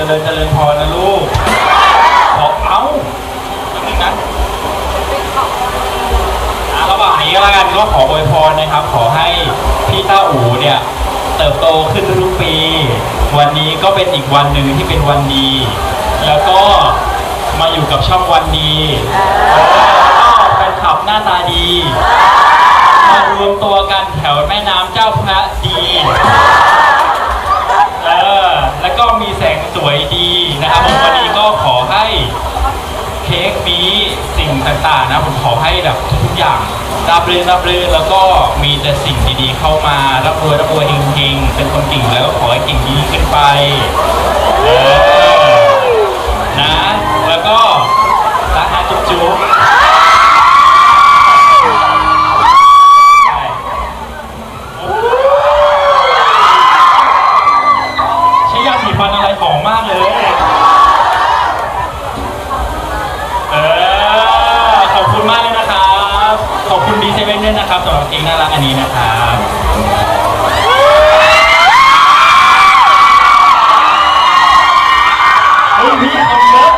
จริญเจริญพรนะลูกขอเอาแป๊บนึงนะอะระหว่างนี้ก็แล้วกันก็ขออวยพรนะครับ ขอให้พี่ต้าอูเนี่ยเติบโตขึ้นทุกปี วันนี้ก็เป็นอีกวันหนึ่งที่เป็นวันดี แล้วก็มาอยู่กับช่องวันดีก็แฟนคลับหน้าตาดี มารวมตัวกันแถวแม่น้ำเจ้าพระดี วยดีนะครับผมวันนี้ก็ขอให้เค้กนี้สิ่งต่างๆนะผมขอให้แบบทุกๆอย่างรับรื่นรับรื่นแล้วก็มีแต่สิ่งดีๆเข้ามารับรวยรับรวยเฮงๆเป็นคนเก่งแล้วก็ขอให้เก่งยิ่งขึ้นไปเออนะ แล้วก็รักนะจุ๊บจุ๊บใช่ใช้ยาสีฟันอะไรหอม มากเลย เออ ขอบคุณมากเลยนะครับ ขอบคุณดีเซเว่นด้วยนะครับสำหรับเพลงน่ารักอันนี้นะครับเฮ้ยพี่คนเยอะ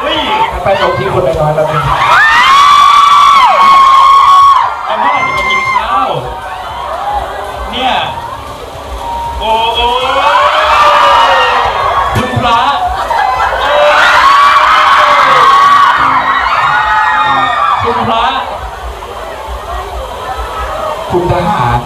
เฮ้ยไปตรงที่คนน้อยๆแล้วนึง โอ้โอคุณพระคุณพระคุณทหาร